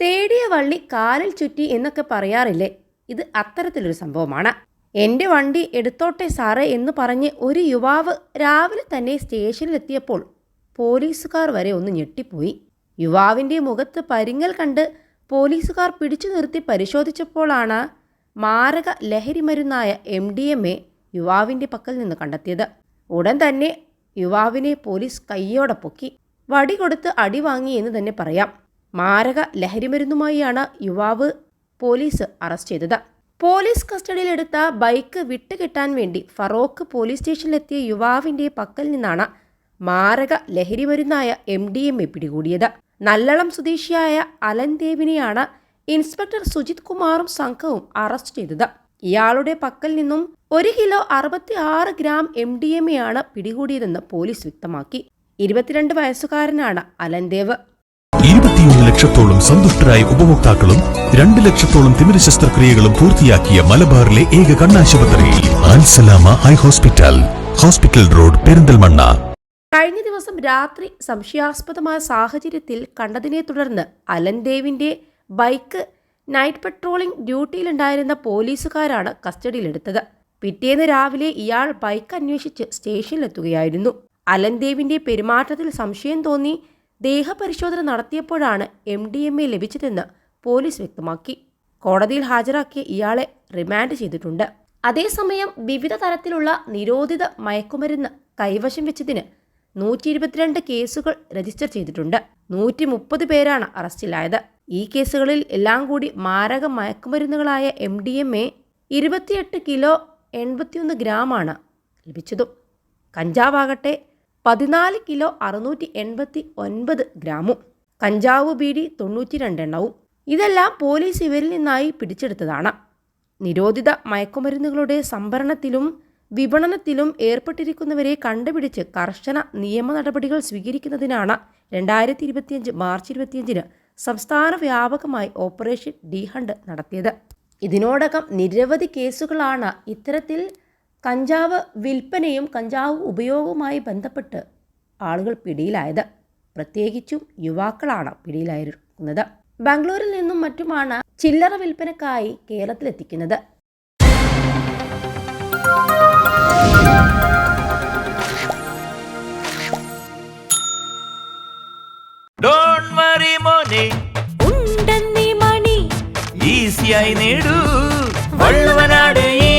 തേടിയ വള്ളി കാലിൽ ചുറ്റി എന്നൊക്കെ പറയാറില്ലേ? ഇത് അത്തരത്തിലൊരു സംഭവമാണ്. എന്റെ വണ്ടി എടുത്തോട്ടെ സാറേ എന്ന് പറഞ്ഞ് ഒരു യുവാവ് രാവിലെ തന്നെ സ്റ്റേഷനിലെത്തിയപ്പോൾ പോലീസുകാർ വരെ ഒന്ന് ഞെട്ടിപ്പോയി. യുവാവിന്റെ മുഖത്ത് പരിങ്ങൽ കണ്ട് പോലീസുകാർ പിടിച്ചു നിർത്തി പരിശോധിച്ചപ്പോഴാണ് മാരക ലഹരി മരുന്നായ എം ഡി എം എ യുവാവിന്റെ പക്കൽ നിന്ന് കണ്ടെത്തിയത്. ഉടൻ തന്നെ യുവാവിനെ പോലീസ് കയ്യോടെ പൊക്കി വടി കൊടുത്ത് അടി വാങ്ങി എന്ന് തന്നെ പറയാം. മാരക ലഹരിമരുന്നുമായാണ് യുവാവ് പോലീസ് അറസ്റ്റ് ചെയ്തത്. പോലീസ് കസ്റ്റഡിയിലെടുത്ത ബൈക്ക് വിട്ടുകിട്ടാൻ വേണ്ടി ഫറോക്ക് പോലീസ് സ്റ്റേഷനിലെത്തിയ യുവാവിന്റെ പക്കൽ നിന്നാണ് മാരക ലഹരിമരുന്നായ എം ഡി എം എ പിടികൂടിയത്. നല്ലളം സ്വദേശിയായ അലൻ ദേവിനെയാണ് ഇൻസ്പെക്ടർ സുജിത് കുമാറും സംഘവും അറസ്റ്റ് ചെയ്തത്. ഇയാളുടെ പക്കൽ നിന്നും ഒരു കിലോ അറുപത്തി ആറ് gram M D M A ആണ് പിടികൂടിയതെന്ന് പോലീസ് വ്യക്തമാക്കി. ഇരുപത്തിരണ്ട് വയസ്സുകാരനാണ് അലൻദേവ് ലക്ഷത്തോളം സന്തുഷ്ടരായ ഉപഭോക്താക്കളും രണ്ട് ലക്ഷത്തോളം തിമിര ശസ്ത്രക്രിയകളും പൂർത്തിയാക്കിയ മലബാറിലെ ഏക കണ്ണാശുപത്രി ആൻസലാമ eye hospital hospital road Perinthalmanna. കഴിഞ്ഞ ദിവസം രാത്രി സംശയാസ്പദമായ സാഹചര്യത്തിൽ കണ്ടതിനെ തുടർന്ന് അലൻ ദേവിന്റെ ബൈക്ക് നൈറ്റ് പെട്രോളിംഗ് ഡ്യൂട്ടിയിലുണ്ടായിരുന്ന പോലീസുകാരാണ് കസ്റ്റഡിയിലെടുത്തത്. പിറ്റേന്ന് രാവിലെ ഇയാൾ ബൈക്ക് അന്വേഷിച്ച് സ്റ്റേഷനിലെത്തുകയായിരുന്നു. അലൻ ദേവിന്റെ പെരുമാറ്റത്തിൽ സംശയം തോന്നി ദേഹപരിശോധന നടത്തിയപ്പോഴാണ് എം ഡി എം എ ലഭിച്ചതെന്ന് പോലീസ് വ്യക്തമാക്കി. കോടതിയിൽ ഹാജരാക്കിയ ഇയാളെ റിമാൻഡ് ചെയ്തിട്ടുണ്ട്. അതേസമയം വിവിധ തരത്തിലുള്ള നിരോധിത മയക്കുമരുന്ന് കൈവശം വെച്ചതിന് നൂറ്റി ഇരുപത്തിരണ്ട് കേസുകൾ രജിസ്റ്റർ ചെയ്തിട്ടുണ്ട്. നൂറ്റി മുപ്പത് പേരാണ് അറസ്റ്റിലായത്. ഈ കേസുകളിൽ എല്ലാം കൂടി മാരക മയക്കുമരുന്നുകളായ എം ഡി എം എ ഇരുപത്തിയെട്ട് കിലോ എൺപത്തിയൊന്ന് ഗ്രാമാണ് ലഭിച്ചതും. കഞ്ചാവാകട്ടെ പതിനാല് കിലോ അറുന്നൂറ്റി എൺപത്തി ഒൻപത് ഗ്രാമും. കഞ്ചാവ് ബീഡി തൊണ്ണൂറ്റി രണ്ടെണ്ണവും ഇതെല്ലാം പോലീസ് ഇവരിൽ നിന്നായി പിടിച്ചെടുത്തതാണ്. നിരോധിത മയക്കുമരുന്നുകളുടെ സംഭരണത്തിലും വിപണനത്തിലും ഏർപ്പെട്ടിരിക്കുന്നവരെ കണ്ടുപിടിച്ച് കർശന നിയമ നടപടികൾ സ്വീകരിക്കുന്നതിനാണ് രണ്ടായിരത്തി ഇരുപത്തിയഞ്ച് മാർച്ച് ഇരുപത്തിയഞ്ചിന് സംസ്ഥാന വ്യാപകമായി ഓപ്പറേഷൻ ഡി ഹണ്ട് നടത്തിയത്. ഇതിനോടകം നിരവധി കേസുകളാണ് ഇത്തരത്തിൽ കഞ്ചാവ് വിൽപ്പനയും കഞ്ചാവ് ഉപയോഗവുമായി ബന്ധപ്പെട്ട് ആളുകൾ പിടിയിലായത്. പ്രത്യേകിച്ചും യുവാക്കളാണ് പിടിയിലായിരിക്കുന്നത്. ബാംഗ്ലൂരിൽ നിന്നും മറ്റുമാണ് ചില്ലറ വിൽപ്പനക്കായി കേരളത്തിലെത്തിക്കുന്നത്. ഉണ്ടെന്നീ മണി. ഈസിയായി നേടൂ. വള്ളുവനാട്